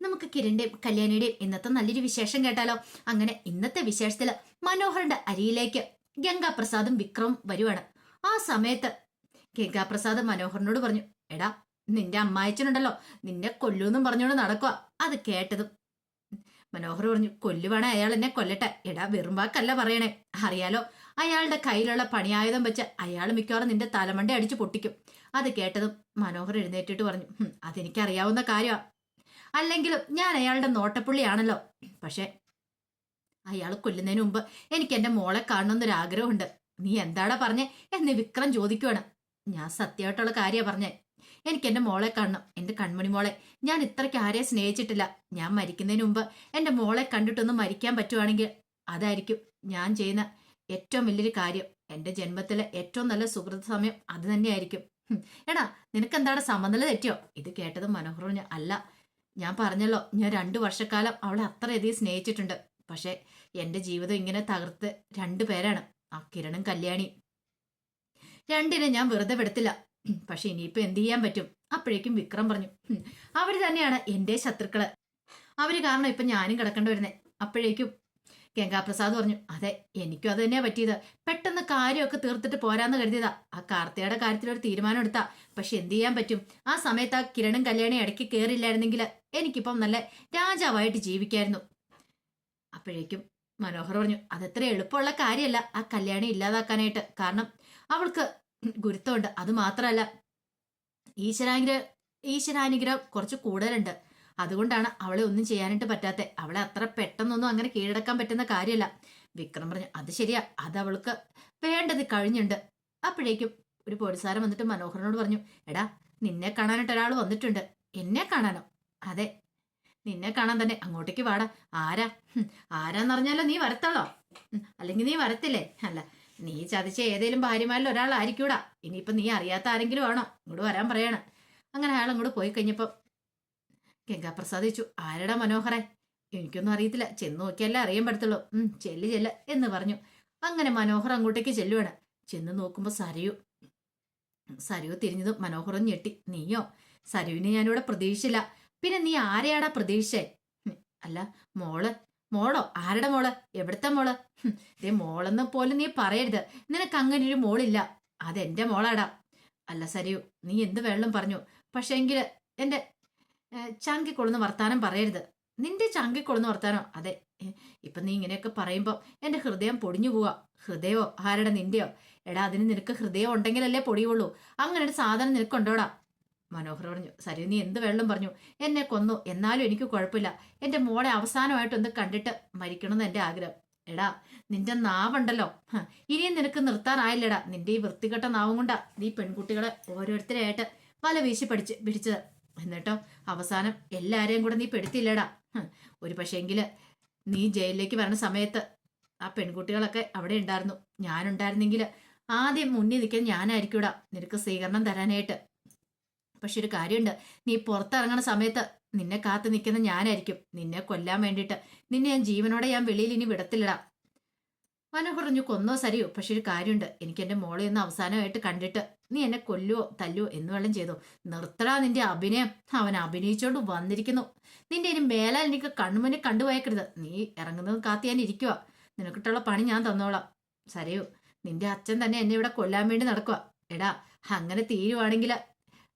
നമുക്ക് കിരണിന്റെയും കല്യാണിയുടെയും ഇന്നത്തെ നല്ലൊരു വിശേഷം കേട്ടാലോ? അങ്ങനെ ഇന്നത്തെ വിശേഷത്തിൽ മനോഹറിന്റെ അരിയിലേക്ക് ഗംഗാപ്രസാദും വിക്രമും വരുവാണ്. ആ സമയത്ത് ഗംഗാപ്രസാദ് മനോഹറിനോട് പറഞ്ഞു എടാ നിന്റെ അമ്മായച്ചനുണ്ടല്ലോ നിന്നെ കൊല്ലൂന്നും പറഞ്ഞോണ്ട് നടക്കുക അത് കേട്ടതും മനോഹർ പറഞ്ഞു കൊല്ലുവാണേ അയാൾ എന്നെ കൊല്ലട്ടെ. എടാ വെറും വാക്കല്ല പറയണേ. അറിയാലോ അയാളുടെ കയ്യിലുള്ള പണിയായുധം വെച്ച് അയാൾ മിക്കവാറും നിന്റെ തലമണ്ട അടിച്ചു പൊട്ടിക്കും. അത് കേട്ടതും മനോഹർ എഴുന്നേറ്റിട്ട് പറഞ്ഞു "ഹും, അതെനിക്കറിയാവുന്ന കാര്യമാ അല്ലെങ്കിലും ഞാൻ അയാളുടെ നോട്ടപ്പുള്ളിയാണല്ലോ. പക്ഷെ അയാൾ കൊല്ലുന്നതിന് മുമ്പ് എനിക്ക് എന്റെ മോളെ കാണണമെന്നൊരു ആഗ്രഹമുണ്ട് നീ എന്താടാ പറഞ്ഞേ? എന്നെ വിക്രം ചോദിക്കുവാണ്. ഞാൻ സത്യമായിട്ടുള്ള കാര്യ പറഞ്ഞേ. എനിക്ക് എന്റെ മോളെ കാണണം. എന്റെ കൺമണി മോളെ. ഞാൻ ഇത്രയ്ക്ക് ആരെയും സ്നേഹിച്ചിട്ടില്ല. ഞാൻ മരിക്കുന്നതിന് മുമ്പ് എന്റെ മോളെ കണ്ടിട്ടൊന്ന് മരിക്കാൻ പറ്റുവാണെങ്കിൽ അതായിരിക്കും ഞാൻ ചെയ്യുന്ന ഏറ്റവും വലിയൊരു കാര്യം. എന്റെ ജന്മത്തിലെ ഏറ്റവും നല്ല സുഹൃത്ത് സമയം അത് തന്നെയായിരിക്കും. എടാ നിനക്ക് നിനക്കെന്താണ് സമനില തെറ്റിയോ ഇത് കേട്ടത് മനോഹറിന് അല്ല ഞാൻ പറഞ്ഞല്ലോ ഞാൻ രണ്ടു വർഷക്കാലം അവളെ അത്രയധികം സ്നേഹിച്ചിട്ടുണ്ട്. പക്ഷേ എന്റെ ജീവിതം ഇങ്ങനെ തകർത്ത് രണ്ടു പേരാണ് ആ കിരണും കല്യാണി രണ്ടിനെ ഞാൻ വെറുതെ വിടത്തില്ല. പക്ഷെ ഇനിയിപ്പോ എന്ത് ചെയ്യാൻ പറ്റും? അപ്പോഴേക്കും വിക്രം പറഞ്ഞു "ഹും, അവർ തന്നെയാണ് എന്റെ ശത്രുക്കൾ. അവർ കാരണം ഇപ്പൊ ഞാനും കിടക്കേണ്ടി വരുന്നേ. അപ്പോഴേക്കും ഗംഗാപ്രസാദ് പറഞ്ഞു അതെ എനിക്കും അത് തന്നെയാ പറ്റിയത്. പെട്ടെന്ന് കാര്യമൊക്കെ തീർത്തിട്ട് പോരാന്ന് കരുതിയതാ. ആ കാർത്തിയുടെ കാര്യത്തിൽ ഒരു തീരുമാനം എടുത്താ. പക്ഷെ എന്ത് ചെയ്യാൻ പറ്റും? ആ സമയത്ത് ആ കിരണും കല്യാണി ഇടയ്ക്ക് കയറിയില്ലായിരുന്നെങ്കിൽ എനിക്കിപ്പം നല്ല രാജാവായിട്ട് ജീവിക്കായിരുന്നു. അപ്പോഴേക്കും മനോഹർ പറഞ്ഞു അതത്ര എളുപ്പമുള്ള കാര്യമല്ല ആ കല്യാണി ഇല്ലാതാക്കാനായിട്ട്. കാരണം അവൾക്ക് ഗുരുത്വമുണ്ട്. അത് മാത്രമല്ല ഈശ്വരാനുഗ്രഹം ഈശ്വരാനുഗ്രഹം കുറച്ച് കൂടുതലുണ്ട്. അതുകൊണ്ടാണ് അവളെ ഒന്നും ചെയ്യാനായിട്ട് പറ്റാത്തെ. അവളെ അത്ര പെട്ടെന്നൊന്നും അങ്ങനെ കീഴടക്കാൻ പറ്റുന്ന കാര്യമല്ല. വിക്രം പറഞ്ഞു അത് ശരിയാ. അത് അവൾക്ക് വേണ്ടത് കഴിഞ്ഞുണ്ട്. അപ്പോഴേക്കും ഒരു പോലീസുകാരൻ വന്നിട്ട് മനോഹരനോട് പറഞ്ഞു എടാ നിന്നെ കാണാനായിട്ട് ഒരാൾ വന്നിട്ടുണ്ട്. എന്നെ കാണാനോ? അതെ. നിന്നെ കാണാൻ തന്നെ. അങ്ങോട്ടേക്ക് വാടാ. ആരാ? ആരാന്ന് പറഞ്ഞാലോ നീ വരത്തോളോ? അല്ലെങ്കിൽ നീ വരത്തില്ലേ? അല്ല. നീ ചതിച്ച ഏതേലും ഭാര്യമാരിൽ ഒരാളായിരിക്കൂടാ. ഇനിയിപ്പൊ നീ അറിയാത്ത ആരെങ്കിലും ആണോ? ഇങ്ങോട്ട് വരാൻ പറയാണ്. അങ്ങനെ അയാൾ അങ്ങോട്ട് പോയി കഴിഞ്ഞപ്പോ ഗംഗാപ്രസാദ് ചോദിച്ചു ആരടാ മനോഹറെ എനിക്കൊന്നും അറിയത്തില്ല. ചെന്ന് നോക്കിയാലേ അറിയാൻ പറ്റത്തുള്ളൂ ഉം ചെല്ല് ചെല്ല എന്ന് പറഞ്ഞു. അങ്ങനെ മനോഹർ അങ്ങോട്ടേക്ക് ചെല്ലുവാണ്. ചെന്ന് നോക്കുമ്പോ സരയു. സരയു തിരിഞ്ഞതും മനോഹറും ഞെട്ടി. നീയോ? സരുവിനെ ഞാനിവിടെ പ്രതീക്ഷിച്ചില്ല. പിന്നെ നീ ആരെയാടാ പ്രതീക്ഷിച്ചേ? അല്ല മോൾ. മോളോ? ആരുടെ മോൾ? എവിടത്തെ മോൾ? ദേ മോളെന്ന് പോലും നീ പറയരുത്. നിനക്ക് അങ്ങനെ ഒരു മോളില്ല. അതെന്റെ മോളാടാ. അല്ല സരിയു നീ എന്ത് വെള്ളം പറഞ്ഞു. പക്ഷെ എങ്കിൽ എന്റെ ചാങ്കിക്കൊള്ളുന്ന വർത്താനം പറയരുത്. നിന്റെ ചാങ്കിക്കൊള്ളുന്ന വർത്താനോ അതെ. ഇപ്പം നീ ഇങ്ങനെയൊക്കെ പറയുമ്പോൾ എന്റെ ഹൃദയം പൊടിഞ്ഞു പോവാ. ഹൃദയമോ ആരുടെ നിന്റെയോ? എടാ അതിന് നിനക്ക് ഹൃദയം ഉണ്ടെങ്കിലല്ലേ പൊടിയുള്ളൂ. അങ്ങനെ ഒരു സാധനം നിനക്കുണ്ടോടാ? മനോഹർ പറഞ്ഞു സരി നീ എന്ത് വെള്ളം പറഞ്ഞു? എന്നെ കൊന്നു എന്നാലും എനിക്ക് കുഴപ്പമില്ല. എന്റെ മോളെ അവസാനമായിട്ടൊന്ന് കണ്ടിട്ട് മരിക്കണമെന്ന് എന്റെ ആഗ്രഹം. എടാ നിന്റെ നാവുണ്ടല്ലോ. ഇനിയും നിനക്ക് നിർത്താനായില്ലടാ നിന്റെ ഈ വൃത്തികെട്ട നാവും കൊണ്ടാ നീ പെൺകുട്ടികളെ ഓരോരുത്തരെയായിട്ട് വല വീശി പഠിച്ച് പിടിച്ചത്. എന്നിട്ടോ അവസാനം എല്ലാരെയും കൂടെ നീ പെടുത്തില്ലടാ ഒരു പക്ഷേങ്കിൽ നീ ജയിലിലേക്ക് വരണ സമയത്ത് ആ പെൺകുട്ടികളൊക്കെ അവിടെ ഉണ്ടായിരുന്നു. ഞാനുണ്ടായിരുന്നെങ്കിൽ ആദ്യം മുന്നിൽ നിൽക്കാൻ ഞാനായിരിക്കൂടാ നിനക്ക് സ്വീകരണം തരാനായിട്ട്. പക്ഷെ ഒരു കാര്യമുണ്ട് നീ പുറത്തിറങ്ങണ സമയത്ത് നിന്നെ കാത്തു നിൽക്കുന്ന ഞാനായിരിക്കും. നിന്നെ കൊല്ലാൻ വേണ്ടിയിട്ട്. നിന്നെ ഞാൻ ജീവനോടെ ഞാൻ വെളിയിൽ ഇനി വിടത്തില്ലടാ. മനോഹർ പറഞ്ഞു കൊന്നോ സരിയോ പക്ഷെ ഒരു കാര്യമുണ്ട്. എനിക്ക് എന്റെ മോളെ ഒന്ന് അവസാനമായിട്ട് കണ്ടിട്ട് നീ എന്നെ കൊല്ലുവോ തല്ലുവോ എന്ന് വെള്ളം ചെയ്തു? നിർത്തടാ നിന്റെ അഭിനയം. അവൻ അഭിനയിച്ചോണ്ട് വന്നിരിക്കുന്നു. നിന്റെ ഇനി മേലാൽ എനിക്ക് കണ്ണുമുന്നിൽ കണ്ടുപോയേക്കരുത്. നീ ഇറങ്ങുന്നത് കാത്ത് ഞാൻ ഇരിക്കുക നിനക്കിട്ടുള്ള പണി ഞാൻ തന്നോളാം. സരയോ നിന്റെ അച്ഛൻ തന്നെ എന്നെ ഇവിടെ കൊല്ലാൻ വേണ്ടി നടക്കുക എടാ അങ്ങനെ തീരുവാണെങ്കിൽ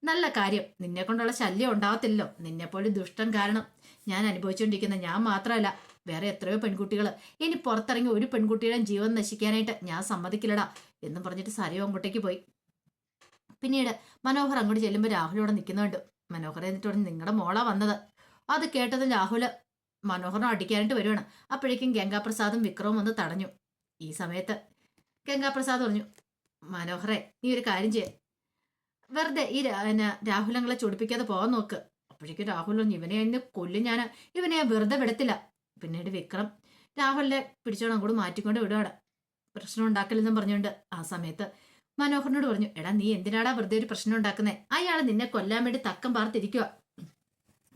നല്ല കാര്യം. നിന്നെ കൊണ്ടുള്ള ശല്യം ഉണ്ടാവത്തില്ലല്ലോ. നിന്നെപ്പോലെ ദുഷ്ടം കാരണം ഞാൻ അനുഭവിച്ചുകൊണ്ടിരിക്കുന്ന ഞാൻ മാത്രമല്ല വേറെ എത്രയോ പെൺകുട്ടികൾ ഇനി പുറത്തിറങ്ങി ഒരു പെൺകുട്ടിയുടെയും ജീവൻ നശിക്കാനായിട്ട് ഞാൻ സമ്മതിക്കില്ലടാ എന്നും പറഞ്ഞിട്ട് സരയോ അങ്ങോട്ടേക്ക് പോയി. പിന്നീട് മനോഹർ അങ്ങോട്ട് ചെല്ലുമ്പോൾ രാഹുലോടെ നിൽക്കുന്നുണ്ട്. മനോഹർ എന്നിട്ട് പറഞ്ഞു നിങ്ങളുടെ മോളാ വന്നത്. അത് കേട്ടതും രാഹുൽ മനോഹറിനെ അടിക്കാനായിട്ട് വരുവാണ്. അപ്പോഴേക്കും ഗംഗാപ്രസാദും വിക്രവും ഒന്ന് തടഞ്ഞു. ഈ സമയത്ത് ഗംഗാപ്രസാദ് പറഞ്ഞു മനോഹറെ നീ ഒരു കാര്യം ചെയ്യ. വെറുതെ ഈ പിന്നെ രാഹുലങ്ങളെ ചൊടിപ്പിക്കാതെ പോകാൻ നോക്ക്. അപ്പോഴേക്കും രാഹുൽ പറഞ്ഞു ഇവനെ എന്നെ കൊല്ലും ഞാൻ ഇവനെ വെറുതെ വിടത്തില്ല. പിന്നീട് വിക്രം രാഹുലിനെ പിടിച്ചോണം അങ്ങോട്ട് മാറ്റിക്കൊണ്ട് വിടുവാണ്. പ്രശ്നം ഉണ്ടാക്കലെന്നും പറഞ്ഞുകൊണ്ട് ആ സമയത്ത് മനോഹറിനോട് പറഞ്ഞു എടാ നീ എന്തിനാടാ വെറുതെ ഒരു പ്രശ്നം ഉണ്ടാക്കുന്നേ? അയാൾ നിന്നെ കൊല്ലാൻ വേണ്ടി തക്കം പാർത്തിരിക്കുക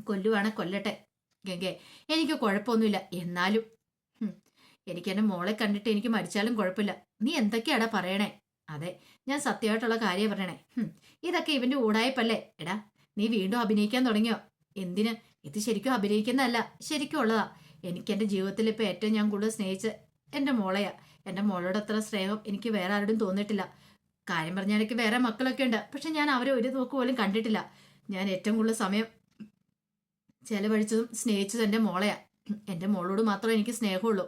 കൊല്ലുവാണെ കൊല്ലട്ടെ. ഗംഗെ എനിക്ക് കുഴപ്പമൊന്നുമില്ല. എന്നാലും എനിക്ക് എന്റെ മോളെ കണ്ടിട്ട് എനിക്ക് മരിച്ചാലും കുഴപ്പമില്ല. നീ എന്തൊക്കെയാടാ പറയണേ? അതെ ഞാൻ സത്യമായിട്ടുള്ള കാര്യം പറയണേ. ഇതൊക്കെ ഇവന്റെ ഊടായ്പല്ലേ? എടാ നീ വീണ്ടും അഭിനയിക്കാൻ തുടങ്ങിയോ? എന്തിന്? ഇത് ശരിക്കും അഭിനയിക്കുന്നതല്ല ശരിക്കും ഉള്ളതാ. എനിക്ക് എന്റെ ജീവിതത്തിൽ ഇപ്പോൾ ഏറ്റവും ഞാൻ കൂടുതൽ സ്നേഹിച്ച എന്റെ മോളെയാ. എന്റെ മോളോട് അത്ര സ്നേഹം എനിക്ക് വേറെ ആരോടും തോന്നിയിട്ടില്ല. കാര്യം പറഞ്ഞാൽ എനിക്ക് വേറെ മക്കളൊക്കെ ഉണ്ട്. പക്ഷെ ഞാൻ അവരെ ഒരു നോക്ക് പോലും കണ്ടിട്ടില്ല. ഞാൻ ഏറ്റവും കൂടുതൽ സമയം ചെലവഴിച്ചതും സ്നേഹിച്ചതും എന്റെ മോളെയാ. എന്റെ മോളോട് മാത്രമേ എനിക്ക് സ്നേഹമുള്ളൂ.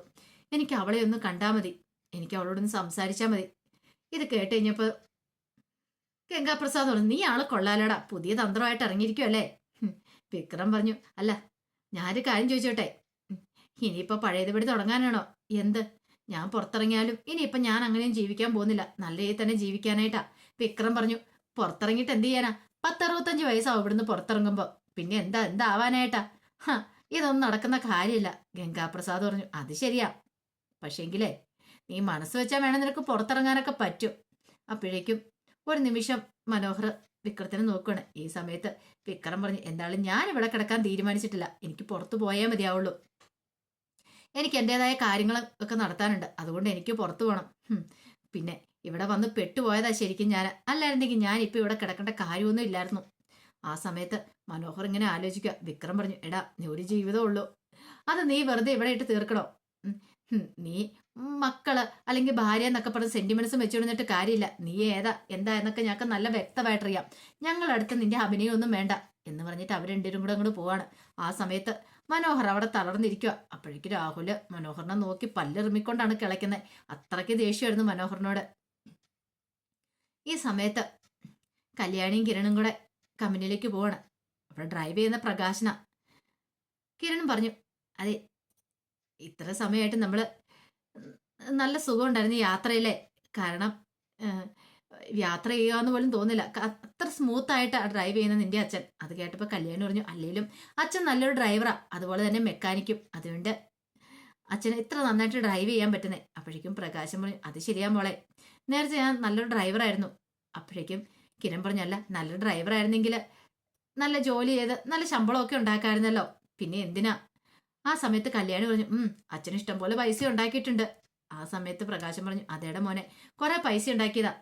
എനിക്ക് അവളെ ഒന്ന് കണ്ടാൽ മതി. എനിക്ക് അവളോടൊന്ന് സംസാരിച്ചാൽ മതി. ഇത് കേട്ട് കഴിഞ്ഞപ്പോൾ ഗംഗാപ്രസാദ് പറഞ്ഞു നീ ആൾ കൊള്ളാലടാ പുതിയ തന്ത്രമായിട്ട് ഇറങ്ങിയിരിക്കുമല്ലേ വിക്രം പറഞ്ഞു അല്ല ഞാനൊരു കാര്യം ചോദിച്ചോട്ടെ? ഇനിയിപ്പോ പഴയതുപടി തുടങ്ങാനാണോ? എന്ത്? ഞാൻ പുറത്തിറങ്ങിയാലും ഇനിയിപ്പോ ഞാൻ അങ്ങനെയും ജീവിക്കാൻ പോകുന്നില്ല. നല്ല രീതിയിൽ തന്നെ ജീവിക്കാനായിട്ടാ. വിക്രം പറഞ്ഞു പുറത്തിറങ്ങിയിട്ട് എന്ത് ചെയ്യാനാ? പത്തറുപത്തഞ്ച് വയസ്സാവും ഇവിടുന്ന് പുറത്തിറങ്ങുമ്പോ. പിന്നെ എന്താ എന്താവാനായിട്ടാ? ഹ ഇതൊന്നും നടക്കുന്ന കാര്യമില്ല. ഗംഗാപ്രസാദ് പറഞ്ഞു അത് ശരിയാ. പക്ഷേങ്കിലേ നീ മനസ്സ് വെച്ചാൽ വേണം നിനക്ക് പുറത്തിറങ്ങാനൊക്കെ പറ്റും. അപ്പോഴേക്കും ഒരു നിമിഷം മനോഹർ വിക്രത്തിനെ നോക്കുകയാണ് ഈ സമയത്ത് വിക്രം പറഞ്ഞു എന്തായാലും ഞാൻ ഇവിടെ കിടക്കാൻ തീരുമാനിച്ചിട്ടില്ല. എനിക്ക് പുറത്തു പോയാൽ മതിയാവുള്ളൂ. എനിക്ക് എന്റെതായ കാര്യങ്ങൾ ഒക്കെ നടത്താനുണ്ട്. അതുകൊണ്ട് എനിക്ക് പുറത്തു പോകണം പിന്നെ ഇവിടെ വന്ന് പെട്ടുപോയതാ ശരിക്കും ഞാൻ. അല്ലായിരുന്നെങ്കിൽ ഞാൻ ഇപ്പൊ ഇവിടെ കിടക്കേണ്ട കാര്യമൊന്നും ഇല്ലായിരുന്നു. ആ സമയത്ത് മനോഹർ ഇങ്ങനെ ആലോചിക്കുക. വിക്രം പറഞ്ഞു എടാ നീ ഒരു ജീവിതമേ ഉള്ളൂ. അത് നീ വെറുതെ ഇവിടെ ഇട്ട് തീർക്കണോ? നീ മക്കൾ അല്ലെങ്കിൽ ഭാര്യ എന്നൊക്കെ പറഞ്ഞ് സെന്റിമെന്റ്സും വെച്ചുകൊണ്ടിട്ട് കാര്യമില്ല. നീ ഏതാ എന്താ എന്നൊക്കെ ഞങ്ങൾക്ക് നല്ല വ്യക്തമായിട്ടറിയാം. ഞങ്ങളടുത്ത് നിന്റെ അഭിനയമൊന്നും വേണ്ട എന്ന് പറഞ്ഞിട്ട് അവർ രണ്ടുപേരും കൂടെ അങ്ങോട്ട് പോവാണ്. ആ സമയത്ത് മനോഹർ അവിടെ തളർന്നിരിക്കുക അപ്പോഴേക്ക് രാഹുൽ മനോഹറിനെ നോക്കി പല്ലെറുമിക്കൊണ്ടാണ് കിളയ്ക്കുന്നത് അത്രയ്ക്ക് ദേഷ്യമായിരുന്നു മനോഹറിനോട്. ഈ സമയത്ത് കല്യാണിയും കിരണും കൂടെ കമ്പനിയിലേക്ക് പോവാണ്. അപ്പോൾ ഡ്രൈവ് ചെയ്യുന്ന പ്രകാശന. കിരൺ പറഞ്ഞു അതെ ഇത്ര സമയമായിട്ട് നമ്മൾ നല്ല സുഖമുണ്ടായിരുന്നു യാത്രയിലെ. കാരണം യാത്ര ചെയ്യുകയെന്ന് പോലും തോന്നില്ല. അത്ര സ്മൂത്ത് ആയിട്ട് ഡ്രൈവ് ചെയ്യുന്ന നിന്റെ അച്ഛൻ. അത് കേട്ടപ്പോൾ കല്യാണി പറഞ്ഞു അല്ലെങ്കിലും അച്ഛൻ നല്ലൊരു ഡ്രൈവറാ. അതുപോലെ തന്നെ മെക്കാനിക്കും. അതുകൊണ്ട് അച്ഛന് ഇത്ര നന്നായിട്ട് ഡ്രൈവ് ചെയ്യാൻ പറ്റുന്നേ. അപ്പോഴേക്കും പ്രകാശം പറഞ്ഞു അത് ശരിയാ മോളെ. നേരത്തെ ഞാൻ നല്ലൊരു ഡ്രൈവറായിരുന്നു. അപ്പോഴേക്കും കിരൺ പറഞ്ഞല്ല നല്ലൊരു ഡ്രൈവറായിരുന്നെങ്കിൽ നല്ല ജോലി ചെയ്ത് നല്ല ശമ്പളമൊക്കെ ഉണ്ടാക്കാമായിരുന്നല്ലോ പിന്നെ എന്തിനാ? ആ സമയത്ത് കല്യാണി പറഞ്ഞു ഉം അച്ഛന് ഇഷ്ടം പോലെ പൈസ ഉണ്ടാക്കിയിട്ടുണ്ട്. ആ സമയത്ത് പ്രകാശം പറഞ്ഞു അതേടെ മോനെ കുറെ പൈസ ഉണ്ടാക്കിയതാ.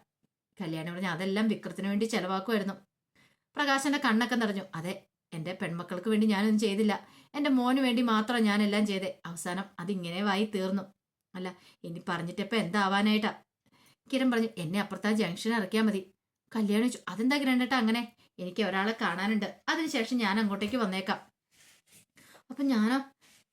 കല്യാണി പറഞ്ഞു അതെല്ലാം വിക്രത്തിന് വേണ്ടി ചെലവാക്കുമായിരുന്നു പ്രകാശന്റെ കണ്ണൊക്കെ നിറഞ്ഞു അതെ എന്റെ പെൺമക്കൾക്ക് വേണ്ടി ഞാനൊന്നും ചെയ്തില്ല. എന്റെ മോന് വേണ്ടി മാത്രം ഞാനെല്ലാം ചെയ്തേ. അവസാനം അതിങ്ങനെ വായി തീർന്നു. അല്ല ഇനി പറഞ്ഞിട്ടപ്പോ എന്താവാനായിട്ടാ? കിരൺ പറഞ്ഞു എന്നെ അപ്പുറത്തെ ജംഗ്ഷൻ ഇറക്കിയാൽ മതി. കല്യാണി വെച്ചു അതെന്താ ഗ്രണ്ടേട്ടാ അങ്ങനെ? എനിക്ക് ഒരാളെ കാണാനുണ്ട്. അതിനുശേഷം ഞാൻ അങ്ങോട്ടേക്ക് വന്നേക്കാം. അപ്പൊ ഞാനോ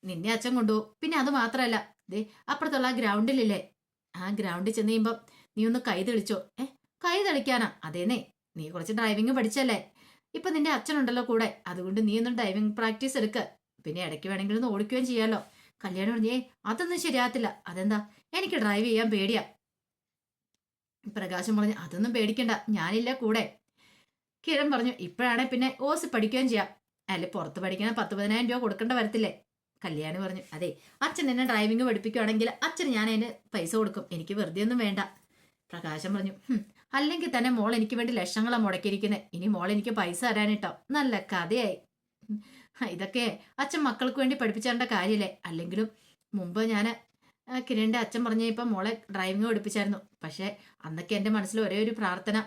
നിന്നെ അച്ഛൻ കൊണ്ടുപോകും. പിന്നെ അത് മാത്രമല്ല ദേ അപ്പുറത്തുള്ള ആ ഗ്രൗണ്ടിലില്ലേ? ആ ഗ്രൗണ്ടിൽ ചെന്ന് കഴിയുമ്പം നീ ഒന്ന് കൈ തെളിച്ചോ. ഏ കൈ തെളിക്കാനാ? അതേനേ നീ കുറച്ച് ഡ്രൈവിംഗ് പഠിച്ചല്ലേ? ഇപ്പൊ നിന്റെ അച്ഛനുണ്ടല്ലോ കൂടെ അതുകൊണ്ട് നീ ഒന്ന് ഡ്രൈവിംഗ് പ്രാക്ടീസ് എടുക്ക. പിന്നെ ഇടയ്ക്ക് വേണമെങ്കിൽ ഒന്ന് ഓടിക്കുകയും ചെയ്യാമല്ലോ കല്യാണം പറഞ്ഞേ അതൊന്നും ശരിയാകത്തില്ല. അതെന്താ? എനിക്ക് ഡ്രൈവ് ചെയ്യാൻ പേടിയാ. പ്രകാശം പറഞ്ഞു അതൊന്നും പേടിക്കണ്ട ഞാനില്ല കൂടെ. കിരൺ പറഞ്ഞു ഇപ്പോഴാണെ പിന്നെ ഓസ് പഠിക്കുകയും ചെയ്യാം. അല്ലെ പുറത്ത് പഠിക്കണ പത്ത് പതിനായിരം രൂപ കൊടുക്കേണ്ട വരത്തില്ലേ? കല്യാണി പറഞ്ഞു അതെ അച്ഛൻ എന്നെ ഡ്രൈവിംഗ് പഠിപ്പിക്കുകയാണെങ്കിൽ അച്ഛൻ ഞാൻ അതിന് പൈസ കൊടുക്കും എനിക്ക് വെറുതെ ഒന്നും വേണ്ട. പ്രകാശം പറഞ്ഞു അല്ലെങ്കിൽ തന്നെ മോൾ എനിക്ക് വേണ്ടി ലക്ഷങ്ങളാണ് മുടക്കിയിരിക്കുന്നത് ഇനി മോൾ എനിക്ക് പൈസ തരാനിട്ടോ. നല്ല കഥയായി. ഇതൊക്കെ അച്ഛൻ മക്കൾക്ക് വേണ്ടി പഠിപ്പിച്ചേണ്ട കാര്യമില്ലേ അല്ലെങ്കിലും മുമ്പ് ഞാൻ കിരണിന്റെ അച്ഛൻ പറഞ്ഞ ഇപ്പം മോളെ ഡ്രൈവിംഗ് പഠിപ്പിച്ചായിരുന്നു. പക്ഷേ അന്നൊക്കെ എന്റെ മനസ്സിൽ ഒരേ ഒരു പ്രാർത്ഥന.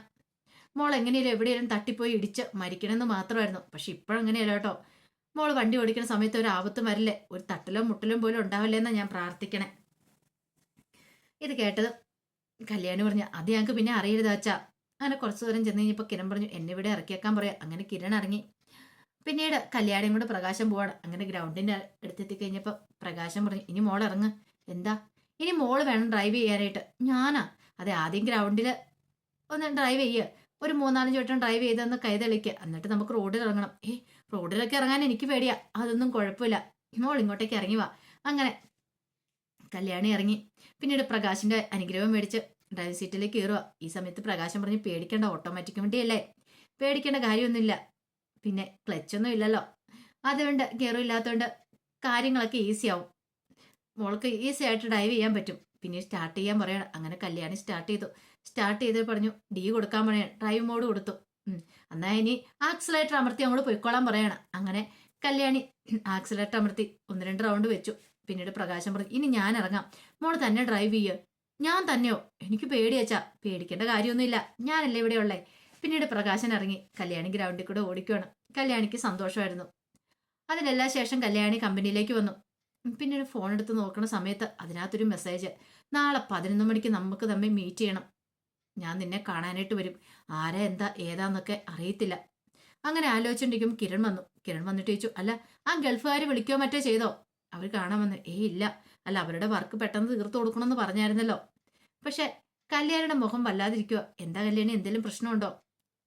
മോൾ എങ്ങനെയാലും എവിടെയെങ്കിലും തട്ടിപ്പോയി ഇടിച്ച് മരിക്കണമെന്ന് മാത്രമായിരുന്നു. പക്ഷെ ഇപ്പോഴങ്ങനെയല്ല കേട്ടോ. മോൾ വണ്ടി ഓടിക്കുന്ന സമയത്ത് ഒരു ആപത്തും വരില്ലേ? ഒരു തട്ടലോ മുട്ടലും പോലും ഉണ്ടാവില്ലേ എന്നാ ഞാൻ പ്രാർത്ഥിക്കണേ. ഇത് കേട്ടത് കല്യാണി പറഞ്ഞു അത് ഞങ്ങൾക്ക് പിന്നെ അറിയരുത് അച്ഛാ. അങ്ങനെ കുറച്ചു ദൂരം ചെന്ന് കഴിഞ്ഞപ്പോൾ കിരൺ പറഞ്ഞു എന്നെ ഇവിടെ ഇറക്കിയേക്കാൻ പറയാം. അങ്ങനെ കിരൺ ഇറങ്ങി. പിന്നീട് കല്യാണിയും കൂടെ പ്രകാശം പോവാണ്. അങ്ങനെ ഗ്രൗണ്ടിന്റെ അടുത്തെത്തി കഴിഞ്ഞപ്പോൾ പ്രകാശം പറഞ്ഞു ഇനി മോൾ ഇറങ്ങ്. എന്താ? ഇനി മോൾ വേണം ഡ്രൈവ് ചെയ്യാനായിട്ട്. ഞാനാ? അതെ ആദ്യം ഗ്രൗണ്ടിൽ ഒന്ന് ഡ്രൈവ് ചെയ്യുക ഒരു മൂന്നാലഞ്ച് വട്ടം ഡ്രൈവ് ചെയ്തൊന്ന് കൈതളിക്കുക എന്നിട്ട് നമുക്ക് റോഡിൽ ഇറങ്ങണം. ഏ റോഡിലൊക്കെ ഇറങ്ങാൻ എനിക്ക് പേടിയാ. അതൊന്നും കുഴപ്പമില്ല. മോൾ ഇങ്ങോട്ടേക്ക് ഇറങ്ങി വാ. അങ്ങനെ കല്യാണി ഇറങ്ങി. പിന്നീട് പ്രകാശിന്റെ അനുഗ്രഹം മേടിച്ച് ഡ്രൈവിംഗ് സീറ്റിലേക്ക് കയറുക ഈ സമയത്ത് പ്രകാശം പറഞ്ഞ് പേടിക്കേണ്ട ഓട്ടോമാറ്റിക് വണ്ടിയല്ലേ? പേടിക്കേണ്ട കാര്യമൊന്നുമില്ല. പിന്നെ ക്ലച്ചൊന്നും ഇല്ലല്ലോ. അതുകൊണ്ട് കയറും ഇല്ലാത്തതുകൊണ്ട് കാര്യങ്ങളൊക്കെ ഈസി ആവും. മോൾക്ക് ഈസി ആയിട്ട് ഡ്രൈവ് ചെയ്യാൻ പറ്റും. പിന്നെ സ്റ്റാർട്ട് ചെയ്യാൻ പറയണം. അങ്ങനെ കല്യാണി സ്റ്റാർട്ട് ചെയ്തു. സ്റ്റാർട്ട് ചെയ്ത് പറഞ്ഞു ഡി കൊടുക്കാൻ പറയണം. ഡ്രൈവ് മോഡ് കൊടുത്തു. എന്നാ ഇനി ആക്സിലേറ്റർ അമർത്തി അങ്ങോട്ട് പൊയ്ക്കോളാൻ പറയണം. അങ്ങനെ കല്യാണി ആക്സിലേറ്റർ അമർത്തി ഒന്ന് രണ്ട് റൗണ്ട് വെച്ചു. പിന്നീട് പ്രകാശം പറഞ്ഞു ഇനി ഞാൻ ഇറങ്ങാം. മോൾ തന്നെ ഡ്രൈവ് ചെയ്യുക ഞാൻ തന്നെയോ? എനിക്ക് പേടിയച്ചാ പേടിക്കേണ്ട കാര്യമൊന്നുമില്ല. ഞാനല്ലേ ഇവിടെ ഉള്ളേ. പിന്നീട് പ്രകാശൻ ഇറങ്ങി. കല്യാണി ഗ്രൗണ്ടിൽ കൂടെ ഓടിക്കുകയാണ് കല്യാണിക്ക് സന്തോഷമായിരുന്നു. അതിനെല്ലാം ശേഷം കല്യാണി കമ്പനിയിലേക്ക് വന്നു. പിന്നീട് ഫോൺ എടുത്ത് നോക്കുന്ന സമയത്ത് അതിനകത്തൊരു മെസ്സേജ് നാളെ പതിനൊന്ന് മണിക്ക് നമുക്ക് തമ്മിൽ മീറ്റ് ചെയ്യണം. ഞാൻ നിന്നെ കാണാനായിട്ട് വരും. ആരാ എന്താ ഏതാന്നൊക്കെ അറിയത്തില്ല. അങ്ങനെ ആലോചിച്ചിട്ടിരിക്കും കിരൺ വന്നു. കിരൺ വന്നിട്ട് ചോദിച്ചു അല്ല ആ ഗൾഫുകാർ വിളിക്കോ മറ്റോ ചെയ്തോ? അവർ കാണാൻ വന്നു. ഏയ് ഇല്ല. അല്ല അവരുടെ വർക്ക് പെട്ടെന്ന് തീർത്തു കൊടുക്കണമെന്ന് പറഞ്ഞായിരുന്നല്ലോ. പക്ഷെ കല്യാണിയുടെ മുഖം വല്ലാതിരിക്കുക എന്താ കല്യാണി? എന്തെങ്കിലും പ്രശ്നമുണ്ടോ?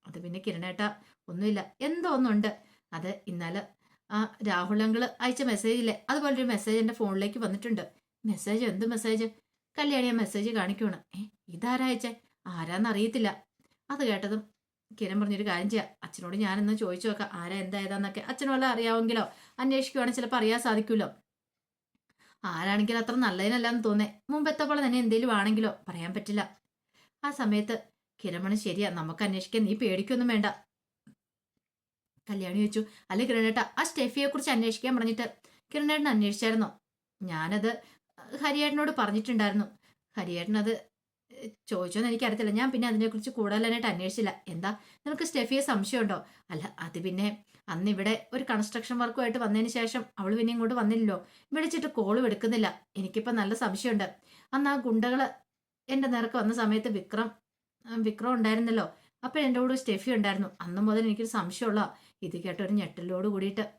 അത് പിന്നെ കിരണേട്ട ഒന്നുമില്ല. എന്തോ ഒന്നുണ്ട്. അത് ഇന്നലെ ആ രാഹുൽ അങ്കിൾ അയച്ച മെസ്സേജ് ഇല്ലേ? അതുപോലൊരു മെസ്സേജ് എന്റെ ഫോണിലേക്ക് വന്നിട്ടുണ്ട്. മെസ്സേജ് എന്ത് മെസ്സേജ് കല്യാണി ആ മെസ്സേജ് കാണിക്കുവാണ്. ഏ ഇതാരാ അയച്ചേ? ആരാന്ന് അറിയത്തില്ല അത് കേട്ടതും കിരൺ പറഞ്ഞൊരു കാര്യം ചെയ്യാം. അച്ഛനോട് ഞാനൊന്ന് ചോദിച്ചു നോക്കാം. ആരാ എന്താ ഏതാന്നൊക്കെ അച്ഛനും വല്ല അറിയാമെങ്കിലോ അന്വേഷിക്കുവാണെങ്കിൽ ചിലപ്പോൾ അറിയാൻ സാധിക്കുമല്ലോ ആരാണെങ്കിൽ അത്ര നല്ലതിനല്ലാന്ന് തോന്നേ. മുമ്പത്തെ പോലെ തന്നെ എന്തെങ്കിലും ആണെങ്കിലോ? പറയാൻ പറ്റില്ല. ആ സമയത്ത് കിരമണ് ശരിയാ നമുക്ക് അന്വേഷിക്കാൻ നീ പേടിക്കൊന്നും വേണ്ട. കല്യാണി ചോദിച്ചു അല്ലെ കിരണേട്ട ആ സ്റ്റെഫിയെ കുറിച്ച് അന്വേഷിക്കാൻ പറഞ്ഞിട്ട് കിരണേട്ടൻ അന്വേഷിച്ചായിരുന്നോ? ഞാനത് ഹരിയേട്ടനോട് പറഞ്ഞിട്ടുണ്ടായിരുന്നു. ഹരിയേട്ടൻ അത് ചോദിച്ചോന്ന് എനിക്കറിയത്തില്ല. ഞാൻ പിന്നെ അതിനെക്കുറിച്ച് കൂടുതലായിട്ട് അന്വേഷിച്ചില്ല. എന്താ? നിനക്ക് സ്റ്റെഫിയെ സംശയമുണ്ടോ? അല്ല അത് പിന്നെ അന്ന് ഇവിടെ ഒരു കൺസ്ട്രക്ഷൻ വർക്കുമായിട്ട് വന്നതിന് ശേഷം അവൾ പിന്നെ ഇങ്ങോട്ട് വന്നില്ലല്ലോ. വിളിച്ചിട്ട് കോളും എടുക്കുന്നില്ല. എനിക്കിപ്പോൾ നല്ല സംശയമുണ്ട്. അന്ന് ആ ഗുണ്ടകൾ എന്റെ നേർക്ക് വന്ന സമയത്ത് വിക്രം വിക്രം ഉണ്ടായിരുന്നല്ലോ. അപ്പോൾ എന്റെ കൂടെ സ്റ്റെഫി ഉണ്ടായിരുന്നു. അന്ന് മുതൽ എനിക്കൊരു സംശയമുള്ള ഇത് കേട്ടൊരു ഞെട്ടലോട് കൂടിയിട്ട്